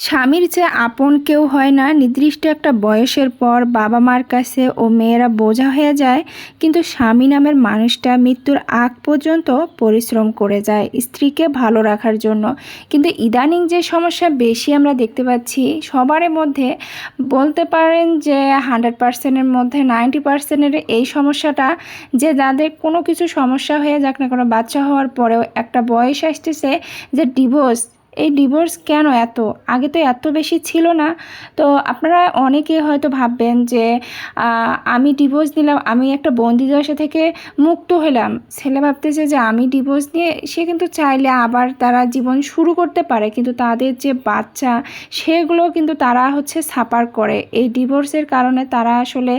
স্বামীর যে আপন কেউ হয় না, নির্দিষ্ট একটা বয়সের পর বাবা মার কাছে ও মেয়েরা বোঝা হয়ে যায়, কিন্তু স্বামী নামের মানুষটা মৃত্যুর আগ পর্যন্ত পরিশ্রম করে যায় স্ত্রীকে ভালো রাখার জন্য। কিন্তু ইদানিং যে সমস্যা বেশি আমরা দেখতে পাচ্ছি সবার মধ্যে বলতে পারেন যে হান্ড্রেড পার্সেন্টের মধ্যে নাইনটি পার্সেন্টের এই সমস্যাটা যে যাদের কোনো কিছু সমস্যা হয়ে যাক না কোনো, বাচ্চা হওয়ার পরেও একটা বয়স আসতেছে যে ডিভোর্স এই ডিভোর্স কেন এত? আগে তো এত বেশি ছিল না। তো আপনারা অনেকে হয়তো ভাববেন যে আমি ডিভোর্স নিলাম, আমি একটা বন্দিদশা থেকে মুক্ত হলাম। ছেলে ভাবতেছে যে, আমি ডিভোর্স নিয়ে সে কিন্তু চাইলে আবার তারা জীবন শুরু করতে পারে, কিন্তু তাদের যে বাচ্চা, সেগুলো কিন্তু তারা হচ্ছে সাপার করে। এই ডিভোর্সের কারণে তারা আসলে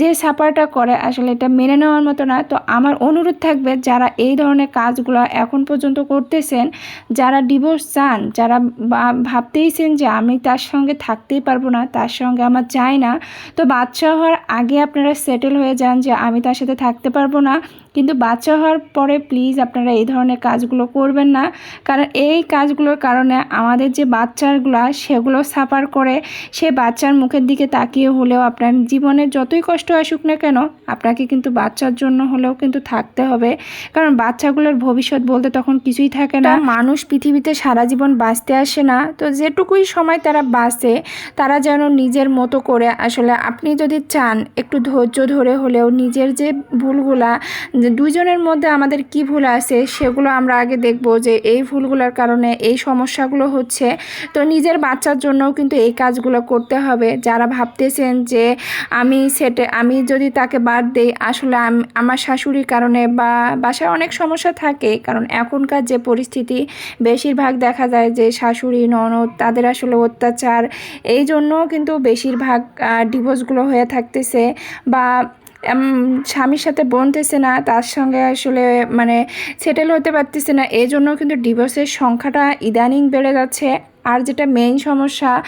যে সাপারটা করে, আসলে এটা মেনে নেওয়ার মতো না। তো আমার অনুরোধ থাকবে, যারা এই ধরনের কাজগুলো এখন পর্যন্ত করতেছেন, যারা ডিভোর্স চান যারা বা- ভাবতেইছেন যে আমি তার সঙ্গে থাকতেই পারব না, তার সঙ্গে আমার চাই না, তো বাচ্চা হওয়ার আগে আপনারা সেটেল হয়ে যান যে আমি তার সাথে থাকতে পারব না। কিন্তু বাচ্চা হওয়ার পরে প্লিজ আপনারা এই ধরনের কাজগুলো করবেন না। কারণ এই কাজগুলোর কারণে আমাদের যে বাচ্চাগুলো, সেগুলো সাফার করে, সে বাচ্চার মুখের দিকে তাকিয়ে হলেও আপনার জীবনে যতই কষ্ট আসুক না কেন, আপনাকে কিন্তু বাচ্চার জন্য হলেও কিন্তু থাকতে হবে। কারণ বাচ্চাগুলোর ভবিষ্যৎ বলতে তখন কিছুই থাকে না। মানুষ পৃথিবীতে সারা জীবন বাঁচতে আসে না। তো যেটুকুই সময় তারা বাঁচে, তারা যেন নিজের মতো করে, আসলে আপনি যদি চান একটু ধৈর্য ধরে হলেও নিজের যে ভুলগুলা দুজনের মধ্যে আমাদের কি ভুল আছে সেগুলো আমরা আগে দেখব যে এই ভুলগুলোর কারণে এই সমস্যাগুলো হচ্ছে। তো নিজের বাচ্চার জন্যও কিন্তু এই কাজগুলো করতে হবে। যারা ভাবতেছেন যে আমি সেটে, আমি যদি তাকে বাদ দেই, আসলে আমার শাশুড়ির কারণে বা বাসায় অনেক সমস্যা থাকে। কারণ এখনকার যে পরিস্থিতি, বেশিরভাগ দেখা যায় যে শাশুড়ি, ননদ, তাদের আসলে অত্যাচার এই জন্য কিন্তু বেশিরভাগ ডিভোর্সগুলো হয়ে থাকতেছে। বা স্বামীর সাথে বনতেছে না, তার সঙ্গে আসলে মানে সেটেল হতে পারতেছে না এই জন্য কিন্তু ডিভোর্সের সংখ্যাটা ইদানিং বেড়ে যাচ্ছে। আর যেটা মেইন সমস্যা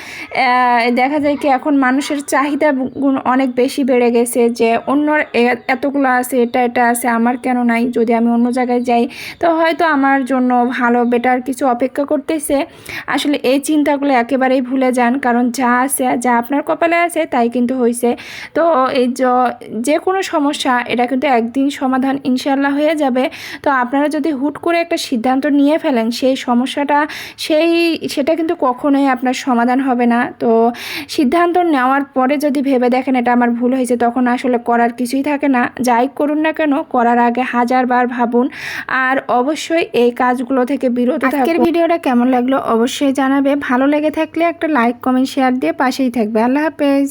দেখা যায় কি এখন মানুষের চাহিদা গুণ অনেক বেশি বেড়ে গেছে যে অন্যর এতগুলো আছে, এটা এটা আছে, আমার কেন নাই? যদি আমি অন্য জায়গায় যাই, তো হয়তো আমার জন্য ভালো বেটার কিছু অপেক্ষা করতেছে। আসলে এই চিন্তাগুলো একেবারেই ভুলে যান, কারণ যা আছে, যা আপনার কপালে আছে, তাই কিন্তু হয়েছে তো এই য- কোনো সমস্যা, এটা কিন্তু একদিন সমাধান ইনশাল্লাহ হয়ে যাবে। তো আপনারা যদি হুট করে একটা সিদ্ধান্ত নিয়ে ফেলেন, সেই সমস্যাটা, সেই, সেটা কিন্তু কখনোই আপনার সমাধান হবে না। তো সিদ্ধান্ত নেওয়ার পরে যদি ভেবে দেখেন এটা আমার ভুল হয়েছে, তখন আসলে করার কিছুই থাকে না। যাই করুন না কেন, করার আগে হাজারবার ভাবুন। আর অবশ্যই এই কাজগুলো থেকে বিরত আজকের ভিডিওটা কেমন লাগল অবশ্যই জানাবে। ভালো লেগে থাকলে একটা লাইক, কমেন্ট, শেয়ার দিয়ে পাশেই থাকবে। আল্লাহ হাফেজ।